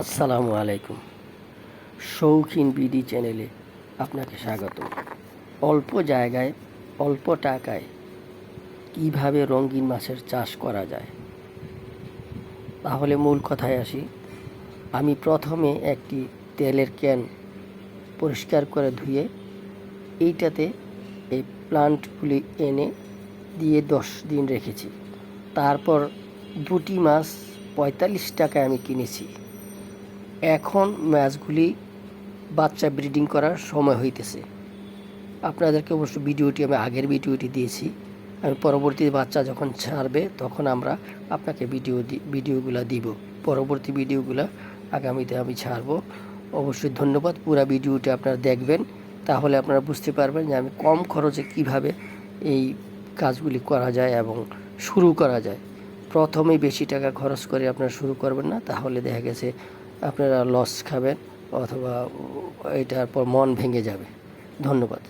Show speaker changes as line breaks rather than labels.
আসসালামু আলাইকুম। শৌখিন বিডি চ্যানেলে আপনাকে স্বাগত অল্প জায়গায়, অল্প টাকায় কীভাবে রঙিন মাছের চাষ করা যায়? তাহলে মূল কথায় আসি। আমি প্রথমে একটি তেলের ক্যান পরিষ্কার করে ধুয়ে এইটাতে এই প্লান্টগুলি এনে দিয়ে দশ দিন রেখেছি। তারপর দুটি মাছ পঁয়তাল্লিশ টাকায় আমি কিনেছি। এখন ম্যাচগুলি বাচ্চা ব্রিডিং করার সময় হইতেছে। আপনাদেরকে অবশ্য ভিডিওটি আমি আগের ভিডিওটি দিয়েছি। আমি পরবর্তী বাচ্চা যখন ছাড়বে, তখন আমরা আপনাকে ভিডিও ভিডিওগুলো দিব। পরবর্তী ভিডিওগুলো আগামীতে আমি ছাড়বো। অবশ্যই ধন্যবাদ, পুরো ভিডিওটি আপনারা দেখবেন। তাহলে আপনারা বুঝতে পারবেন যে আমি কম খরচে কীভাবে এই কাজগুলি করা যায় এবং শুরু করা যায়। প্রথমেই বেশি টাকা খরচ করে আপনারা শুরু করবেন না, তাহলে দেখা গেছে আপনারা লস খাবেন অথবা এটার পর মন ভেঙে যাবে। ধন্যবাদ।